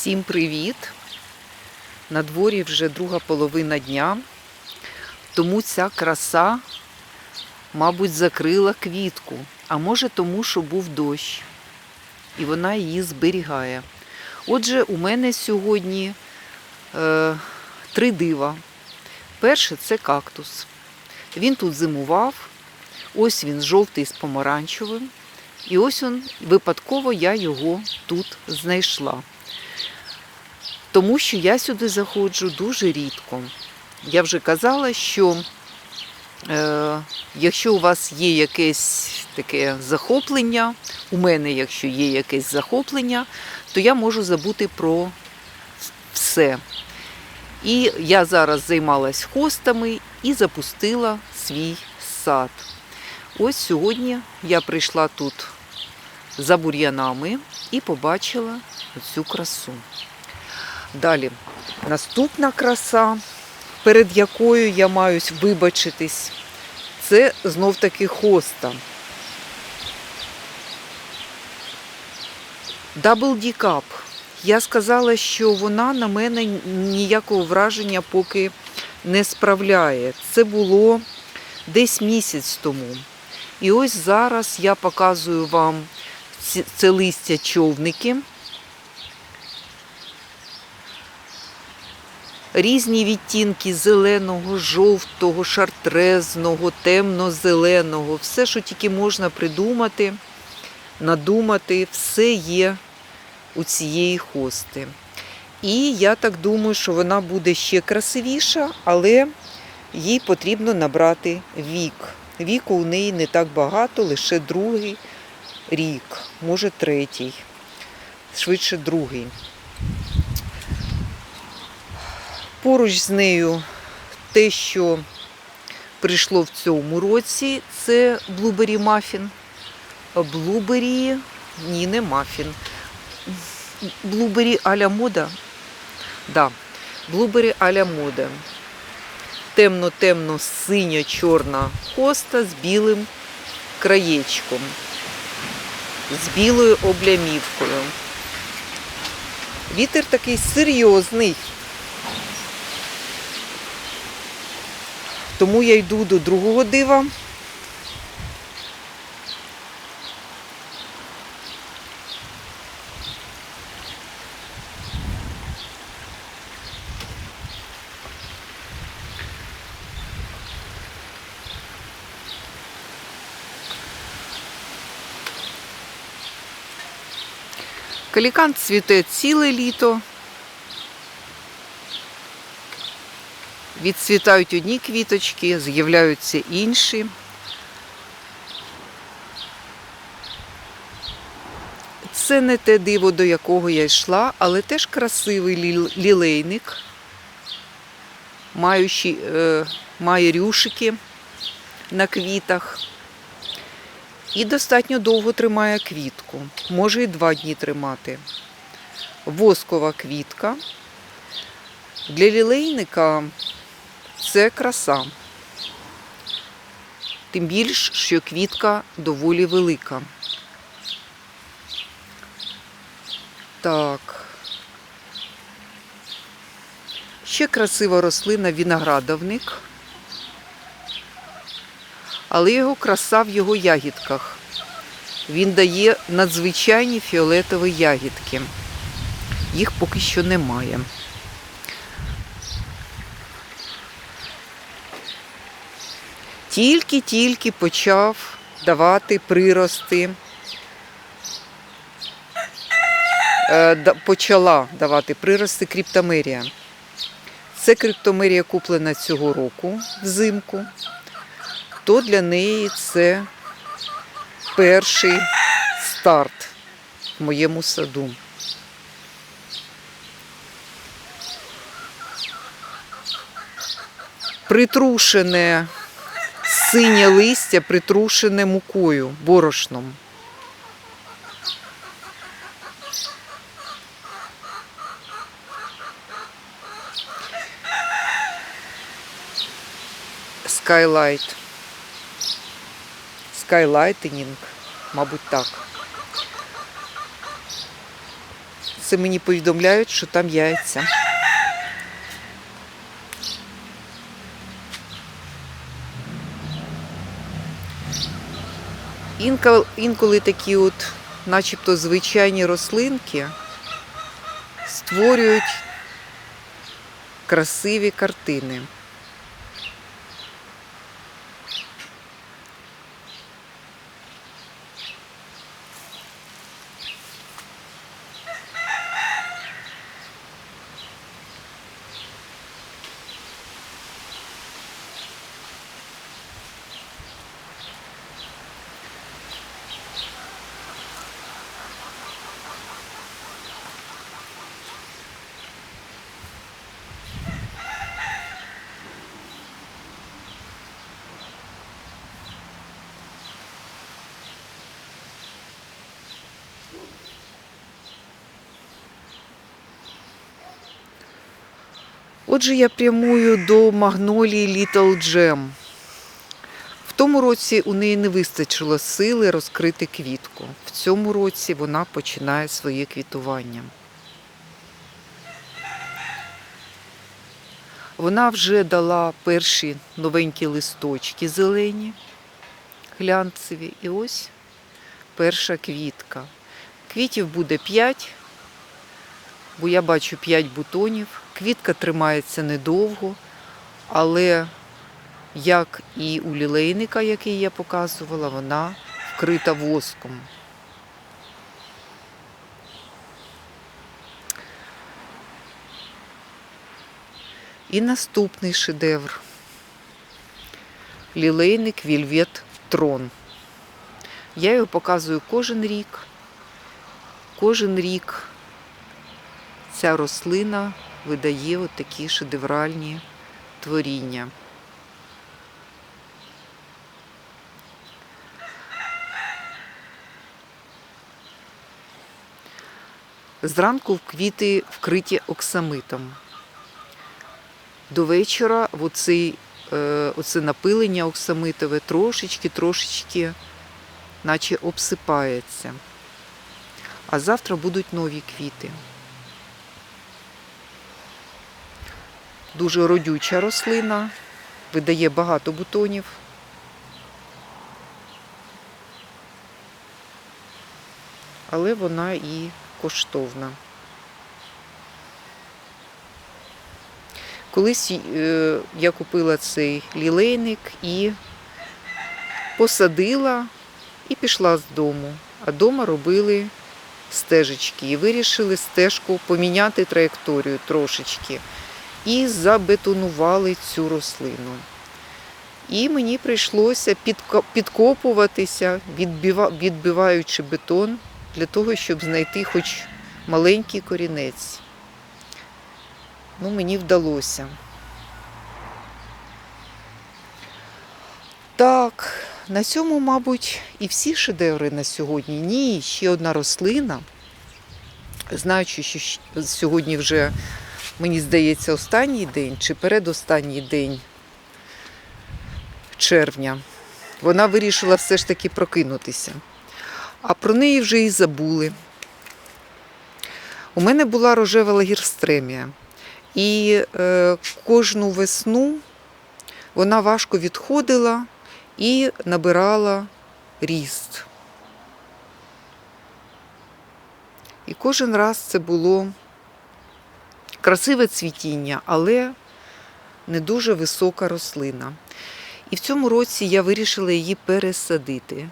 Всім привіт! На дворі вже друга половина дня, тому ця краса, мабуть, закрила квітку, а може тому, що був дощ, і вона її зберігає. Отже, у мене сьогодні е, три дива. Перше це кактус. Він тут зимував, ось він жовтий з помаранчевим. І ось він, випадково я його тут знайшла. Тому що я сюди заходжу дуже рідко. Я вже казала, що е, якщо у вас є якесь таке захоплення, у мене, якщо є якесь захоплення, то я можу забути про все. І я зараз займалась хостами і запустила свій сад. Ось сьогодні я прийшла тут за бур'янами і побачила цю красу. Далі, наступна краса, перед якою я маюсь вибачитись, це знов таки хоста. D Cup. Я сказала, що вона на мене ніякого враження поки не справляє. Це було десь місяць тому. І ось зараз я показую вам це листя човники. Різні відтінки зеленого, жовтого, шартрезного, темно-зеленого, все, що тільки можна придумати, надумати, все є у цієї хости. І я так думаю, що вона буде ще красивіша, але їй потрібно набрати вік. Віку у неї не так багато, лише другий рік, може третій, швидше другий. Поруч з нею те, що прийшло в цьому році, це блубері мафін. Блубері, ні, не мафін. Блубері аля мода. Да, блубері аля мода. Темно-темно синьо-чорна хоста з білим краєчком, з білою облямівкою. Вітер такий серйозний. Тому я йду до другого дива. Калікант цвіте ціле літо. Відцвітають одні квіточки, з'являються інші. Це не те диво, до якого я йшла, але теж красивий лілейник, маючи, е, має рюшики на квітах. І достатньо довго тримає квітку. Може і два дні тримати. Воскова квітка. Для лілейника це краса. Тим більш, що квітка доволі велика. Так. Ще красива рослина виноградовник. Але його краса в його ягідках. Він дає надзвичайні фіолетові ягідки. Їх поки що немає. Тільки-тільки почав давати прирости. Е, Почала давати прирости криптомерія. Це криптомерія куплена цього року взимку то для неї це перший старт в моєму саду. Притрушене синє листя, притрушене мукою, борошном. Skylight. Skylайтенінг, мабуть, так. Це мені повідомляють, що там яйця. Інколи, такі от, начебто звичайні рослинки створюють красиві картини. Отже, я прямую до магнолії Little Gem. В тому році у неї не вистачило сили розкрити квітку. В цьому році вона починає своє квітування. Вона вже дала перші новенькі листочки зелені, глянцеві. І ось перша квітка. Квітів буде 5, бо я бачу 5 бутонів. Квітка тримається недовго, але як і у лілейника, який я показувала, вона вкрита воском. І наступний шедевр. Лілейник Вільвет Трон. Я його показую кожен рік. Кожен рік ця рослина видає от такі шедевральні творіння. Зранку квіти вкриті оксамитом. До вечора оцей, е, оце напилення оксамитове трошечки-трошечки, наче обсипається. А завтра будуть нові квіти. Дуже родюча рослина, видає багато бутонів. Але вона і коштовна. Колись е, я купила цей лілейник і посадила і пішла з дому. А вдома робили стежечки і вирішили стежку поміняти траєкторію трошечки і забетонували цю рослину. І мені прийшлося підкопуватися, відбиваючи бетон, для того, щоб знайти хоч маленький корінець. Ну, мені вдалося. Так, на цьому, мабуть, і всі шедеври на сьогодні. Ні, ще одна рослина. Знаючи, що сьогодні вже мені здається, останній день чи передостанній день червня, вона вирішила все ж таки прокинутися. А про неї вже і забули. У мене була рожева лагірстремія. І е, кожну весну вона важко відходила і набирала ріст. І кожен раз це було красиве цвітіння, але не дуже висока рослина. І в цьому році я вирішила її пересадити.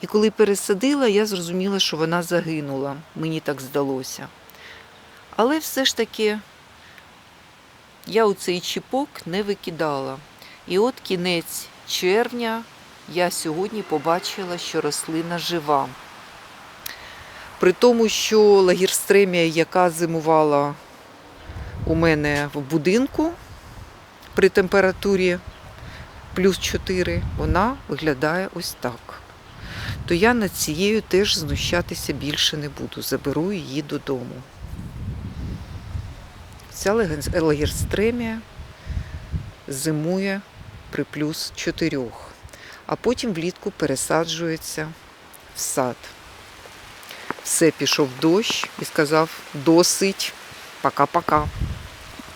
І коли пересадила, я зрозуміла, що вона загинула. Мені так здалося. Але все ж таки я у цей чіпок не викидала. І от кінець червня я сьогодні побачила, що рослина жива. При тому, що лагірстремія, яка зимувала у мене в будинку при температурі плюс 4, вона виглядає ось так. То я над цією теж знущатися більше не буду. Заберу її додому. Ця лагерстремія зимує при плюс 4, а потім влітку пересаджується в сад. Все пішов дощ і сказав досить. Пока-пока.